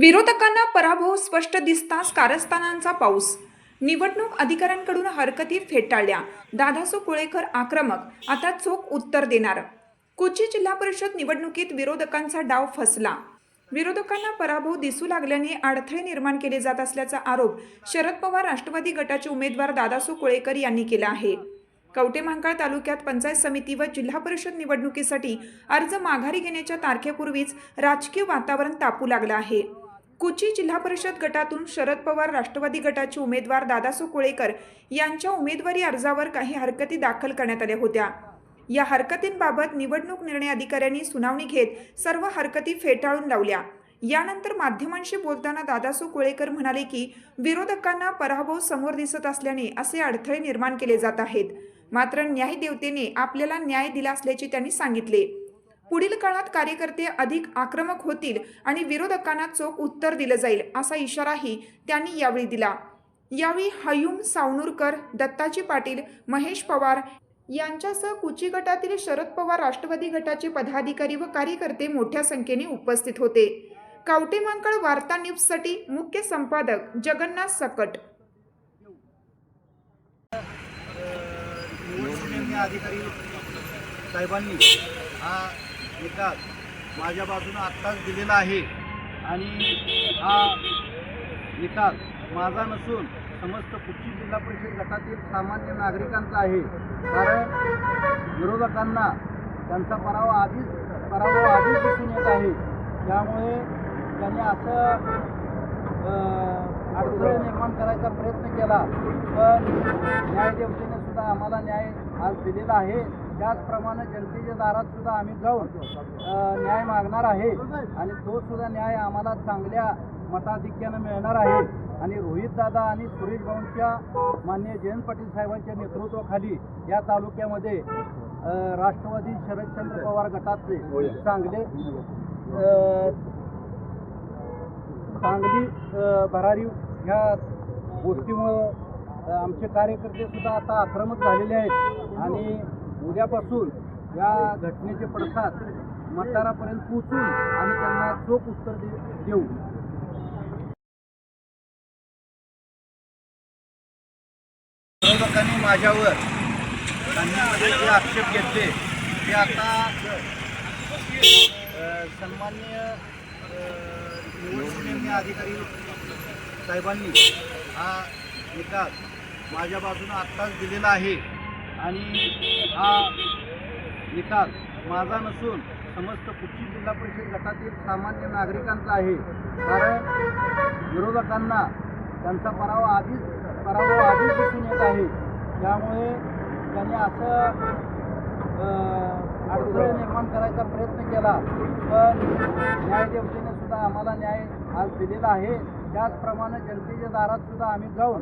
विरोधकांना पराभव स्पष्ट दिसताच कारस्थानांचा पाऊस. निवडणूक अधिकाऱ्यांकडून हरकती फेटाळल्या. दादासो कुळेकर आक्रमक. आता चोख उत्तर देणार. कोची जिल्हा परिषद निवडणुकीत विरोधकांचा डाव फसला. विरोधकांना पराभव दिसू लागल्याने अडथळे निर्माण केले जात असल्याचा आरोप शरद पवार राष्ट्रवादी गटाचे उमेदवार दादासो कुळेकर यांनी केला आहे. कवटेमहांकाळ तालुक्यात पंचायत समिती व जिल्हा परिषद निवडणुकीसाठी अर्ज माघारी घेण्याच्या तारखेपूर्वीच राजकीय वातावरण तापू लागलं आहे. कुची जिल्हा परिषद गटातून शरद पवार राष्ट्रवादी गटाचे उमेदवार दादासो कुळेकर यांच्या उमेदवारी अर्जावर काही हरकती दाखल करण्यात आल्या होत्या. या हरकतींबाबत निवडणूक निर्णय अधिकाऱ्यांनी सुनावणी घेत सर्व हरकती फेटाळून लावल्या. यानंतर माध्यमांशी बोलताना दादासो कुळेकर म्हणाले की विरोधकांना पराभव समोर दिसत असल्याने असे अडथळे निर्माण केले जात आहेत. मात्र न्यायदेवतेने आपल्याला न्याय दिला असल्याचे त्यांनी सांगितले. पुढील काळात कार्यकर्ते अधिक आक्रमक होतील आणि विरोधकांना चोख उत्तर दिलं जाईल असा इशाराही त्यांनी यावेळी दिला. यावेळी हयुम सावनूरकर दत्ताजी पाटील महेश पवार यांच्यासह कुची गटातील शरद पवार राष्ट्रवादी गटाचे पदाधिकारी व कार्यकर्ते मोठ्या संख्येने उपस्थित होते. कावटेमांकळ वार्ता न्यूजसाठी मुख्य संपादक जगन्नाथ सकट. निवडणूक अधिकारी साहेबांनी हा निकाल माझ्या बाजूनं आत्ताच दिलेला आहे. आणि हा निकाल माझा नसून समस्त कुठची जिल्हा परिषद गटातील सामान्य नागरिकांचा आहे. कारण विरोधकांना त्यांचा पराभव आधीच पराभव आधीच दिसून येत आहे. त्यामुळे त्यांनी असं अडथळे निर्माण करायचा प्रयत्न केला. पण न्यायदेवतेने सुद्धा आम्हाला न्याय आज दिलेला आहे. त्याचप्रमाणे जनतेच्या दारात सुद्धा आम्ही जाऊन न्याय मागणार आहे. आणि तो सुद्धा न्याय आम्हाला चांगल्या मताधिक्यानं मिळणार आहे. आणि रोहित दादा आणि सुरेश भाऊंच्या मान्य जयंत पाटील साहेबांच्या नेतृत्वाखाली या तालुक्यामध्ये राष्ट्रवादी शरदचंद्र पवार गटाचे चांगले अ, चांगली अ, भरारीव ह्या गोष्टीमुळं आमचे कार्यकर्ते सुद्धा आता आक्रमक झालेले आहेत. आणि उद्यापासून या घटनेचे पडसाद मतदारापर्यंत पोचून आम्ही त्यांना चोख उत्तर दे देऊ. विरोधकांनी माझ्यावर त्यांनी जे आक्षेप घेतले ते आता अ, सन्माननीय निवडणूक निर्णय अधिकारी साहेबांनी हा निकाल माझ्या बाजूनं आत्ताच दिलेला आहे. आणि हा निकाल माझा नसून समस्त कुठची जिल्हा परिषद गटातील सामान्य नागरिकांचा आहे. कारण विरोधकांना त्यांचा पराभव आधीच पराभव आधीच दिसून येत आहे. त्यामुळे त्यांनी असं अडथळे निर्माण करायचा प्रयत्न केला. पण न्यायदेवतेने सुद्धा आम्हाला न्याय आज दिलेला आहे. त्याचप्रमाणे जनतेच्या दारात सुद्धा आम्ही जाऊन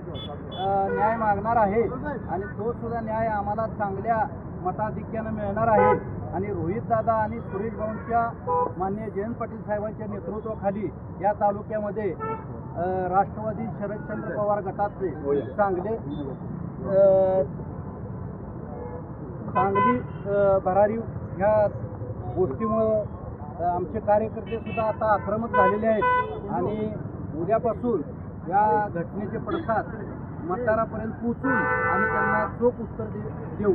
न्याय मागणार आहे. आणि तो सुद्धा न्याय आम्हाला चांगल्या मताधिक्यानं मिळणार आहे. आणि रोहित दादा आणि सुरेश भाऊंच्या मान्य जयंत पाटील साहेबांच्या नेतृत्वाखाली या तालुक्यामध्ये राष्ट्रवादी शरदचंद्र पवार गटाचे चांगले चांगली भरारी भरारीव ह्या गोष्टीमुळं आमचे कार्यकर्ते सुद्धा आता आक्रमक झालेले आहेत. आणि उद्यापासून या घटनेचे पडसाद मतदारापर्यंत पोचून आम्ही त्यांना चोख उत्तर दे देऊ.